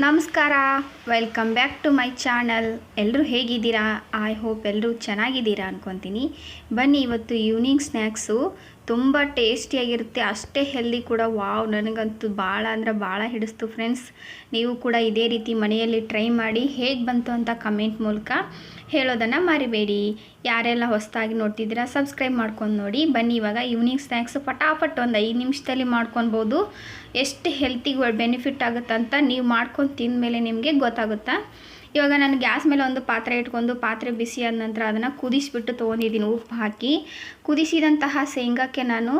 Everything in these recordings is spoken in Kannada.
ನಮಸ್ಕಾರ welcome back to my channel ಎಲ್ಲರೂ ಹೇಗಿದ್ದೀರಾ? ಐ ಹೋಪ್ ಎಲ್ಲರೂ ಚೆನ್ನಾಗಿದ್ದೀರಾ ಅಂದ್ಕೊತೀನಿ ಬನ್ನಿ ಇವತ್ತು ಈವ್ನಿಂಗ್ ಸ್ನ್ಯಾಕ್ಸು ತುಂಬ ಟೇಸ್ಟಿಯಾಗಿರುತ್ತೆ ಅಷ್ಟೇ ಹೆಲ್ದಿ ಕೂಡ. ವಾವ್ ನನಗಂತೂ ಭಾಳ ಅಂದ್ರೆ ಭಾಳ ಹಿಡಿಸ್ತು ಫ್ರೆಂಡ್ಸ್ ನೀವು ಕೂಡ ಇದೇ ರೀತಿ ಮನೆಯಲ್ಲಿ ಟ್ರೈ ಮಾಡಿ ಹೇಗೆ ಬಂತು ಅಂತ ಕಮೆಂಟ್ ಮೂಲಕ ಹೇಳೋದನ್ನು ಮರಿಬೇಡಿ. ಯಾರೆಲ್ಲ ಹೊಸದಾಗಿ ನೋಡ್ತಿದ್ದೀರಾ ಸಬ್ಸ್ಕ್ರೈಬ್ ಮಾಡ್ಕೊಂಡು ನೋಡಿ. ಬನ್ನಿ ಇವಾಗ ಈವ್ನಿಂಗ್ ಸ್ನ್ಯಾಕ್ಸು ಪಟಾಪಟ್ ಒಂದು ಐದು ನಿಮಿಷದಲ್ಲಿ ಮಾಡ್ಕೊಬೋದು ಎಷ್ಟು ಹೆಲ್ತಿಗೆ ಬೆನಿಫಿಟ್ ಆಗುತ್ತಂತ ನೀವು ಮಾಡ್ಕೊಂಡು ತಿಂದಮೇಲೆ ನಿಮಗೆ ಗೊತ್ತಾಗುತ್ತಾ? ಇವಾಗ ನಾನು ಗ್ಯಾಸ್ ಮೇಲೆ ಒಂದು ಪಾತ್ರೆ ಇಟ್ಕೊಂಡು ಪಾತ್ರೆ ಬಿಸಿ ಆದ ನಂತರ ಅದನ್ನು ಕುದಿಸಿಬಿಟ್ಟು ತೊಗೊಂಡಿದ್ದೀನಿ ಉಪ್ಪು ಹಾಕಿ. ಕುದಿಸಿದಂತಹ ಶೇಂಗಾಕ್ಕೆ ನಾನು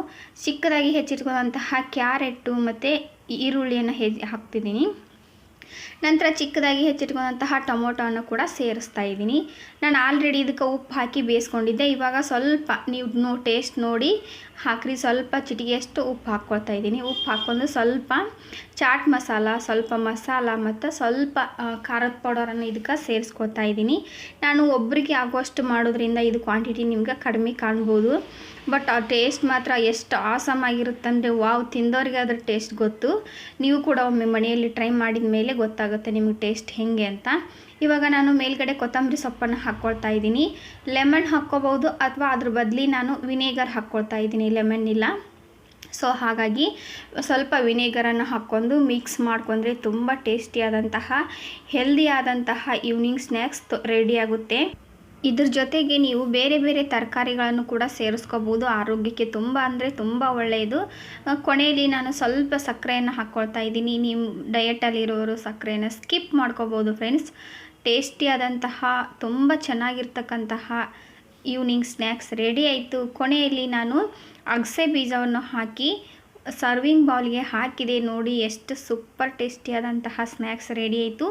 ಚಿಕ್ಕದಾಗಿ ಹೆಚ್ಚಿಟ್ಕೊಂಡಂತಹ ಕ್ಯಾರೆಟ್ಟು ಮತ್ತು ಈರುಳ್ಳಿಯನ್ನು ಹೆಜ್ ಹಾಕ್ತಿದ್ದೀನಿ. ನಂತರ ಚಿಕ್ಕದಾಗಿ ಹೆಚ್ಚಿಟ್ಕೊಂಡಂತಹ ಟೊಮೊಟೊವನ್ನು ಕೂಡ ಸೇರಿಸ್ತಾ ಇದ್ದೀನಿ. ನಾನು ಆಲ್ರೆಡಿ ಇದಕ್ಕೆ ಉಪ್ಪು ಹಾಕಿ ಬೇಯಿಸ್ಕೊಂಡಿದ್ದೆ. ಇವಾಗ ಸ್ವಲ್ಪ ನೀವು ಟೇಸ್ಟ್ ನೋಡಿ ಹಾಕ್ರಿ. ಸ್ವಲ್ಪ ಚಿಟಿಗೆಯಷ್ಟು ಉಪ್ಪು ಹಾಕ್ಕೊಳ್ತಾ ಇದ್ದೀನಿ. ಉಪ್ಪು ಹಾಕ್ಕೊಂಡು ಸ್ವಲ್ಪ ಚಾಟ್ ಮಸಾಲ, ಸ್ವಲ್ಪ ಮಸಾಲ ಮತ್ತು ಸ್ವಲ್ಪ ಖಾರದ ಪೌಡರನ್ನು ಇದಕ್ಕೆ ಸೇರಿಸ್ಕೊತಾ ಇದ್ದೀನಿ. ನಾನು ಒಬ್ಬರಿಗೆ ಆಗುವಷ್ಟು ಮಾಡೋದ್ರಿಂದ ಇದು ಕ್ವಾಂಟಿಟಿ ನಿಮ್ಗೆ ಕಡಿಮೆ ಕಾಣ್ಬೋದು. ಬಟ್ ಆ ಟೇಸ್ಟ್ ಮಾತ್ರ ಎಷ್ಟು ಆಸಮ್ ಆಗಿರುತ್ತಂದರೆ ವಾವ್ ತಿಂದೋರಿಗೆ ಅದ್ರ ಟೇಸ್ಟ್ ಗೊತ್ತು. ನೀವು ಕೂಡ ಒಮ್ಮೆ ಮನೆಯಲ್ಲಿ ಟ್ರೈ ಮಾಡಿದ ಮೇಲೆ ಗೊತ್ತಾಗುತ್ತೆ. ನಿಮಗೆ ಟೇಸ್ಟ್ ಹೇಗೆ ಅಂತ. ಇವಾಗ ನಾನು ಮೇಲ್ಗಡೆ ಕೊತ್ತಂಬರಿ ಸೊಪ್ಪನ್ನು ಹಾಕ್ಕೊಳ್ತಾ ಇದ್ದೀನಿ. ಲೆಮನ್ ಹಾಕ್ಕೋಬೋದು ಅಥವಾ ಅದ್ರ ಬದಲಿ ನಾನು ವಿನೇಗರ್ ಹಾಕ್ಕೊಳ್ತಾ ಇದ್ದೀನಿ ಲೆಮನ್ ಇಲ್ಲ ಸೊ ಹಾಗಾಗಿ ಸ್ವಲ್ಪ ವಿನೇಗರನ್ನು ಹಾಕ್ಕೊಂಡು ಮಿಕ್ಸ್ ಮಾಡ್ಕೊಂಡ್ರೆ ತುಂಬ ಟೇಸ್ಟಿಯಾದಂತಹ, ಹೆಲ್ದಿಯಾದಂತಹ ಈವ್ನಿಂಗ್ ಸ್ನ್ಯಾಕ್ಸ್ ರೆಡಿ ಆಗುತ್ತೆ. ಇದ್ರ ಜೊತೆಗೆ ನೀವು ಬೇರೆ ಬೇರೆ ತರಕಾರಿಗಳನ್ನು ಕೂಡ ಸೇರಿಸ್ಕೋಬೋದು. ಆರೋಗ್ಯಕ್ಕೆ ತುಂಬ ಅಂದರೆ ತುಂಬ ಒಳ್ಳೆಯದು ಕೊನೆಯಲ್ಲಿ ನಾನು ಸ್ವಲ್ಪ ಸಕ್ಕರೆಯನ್ನು ಹಾಕ್ಕೊಳ್ತಾ ಇದ್ದೀನಿ. ನಿಮ್ಮ ಡಯಟಲ್ಲಿರೋರು ಸಕ್ಕರೆಯನ್ನು ಸ್ಕಿಪ್ ಮಾಡ್ಕೋಬೋದು ಫ್ರೆಂಡ್ಸ್ ಟೇಸ್ಟಿಯಾದಂತಹ ತುಂಬ ಚೆನ್ನಾಗಿರ್ತಕ್ಕಂತಹ ಈವ್ನಿಂಗ್ ಸ್ನ್ಯಾಕ್ಸ್ ರೆಡಿ ಆಯಿತು. ಕೊನೆಯಲ್ಲಿ ನಾನು ಅಗಸೆ ಬೀಜವನ್ನು ಹಾಕಿ ಸರ್ವಿಂಗ್ ಬೌಲ್ಗೆ ಹಾಕಿದೆ ನೋಡಿ, ಎಷ್ಟು ಸೂಪರ್ ಟೇಸ್ಟಿಯಾದಂತಹ ಸ್ನ್ಯಾಕ್ಸ್ ರೆಡಿ ಆಯಿತು.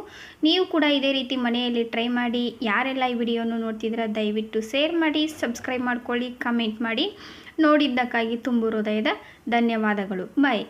ನೀವು ಕೂಡ ಇದೇ ರೀತಿ ಮನೆಯಲ್ಲಿ ಟ್ರೈ ಮಾಡಿ, ಯಾರೆಲ್ಲ ಈ ವಿಡಿಯೋನು ನೋಡ್ತಿದ್ರೆ ದಯವಿಟ್ಟು ಶೇರ್ ಮಾಡಿ ಸಬ್ಸ್ಕ್ರೈಬ್ ಮಾಡ್ಕೊಳ್ಳಿ ಕಮೆಂಟ್ ಮಾಡಿ. ನೋಡಿದ್ದಕ್ಕಾಗಿ ತುಂಬು ಹೃದಯದ ಧನ್ಯವಾದಗಳು. ಬಾಯ್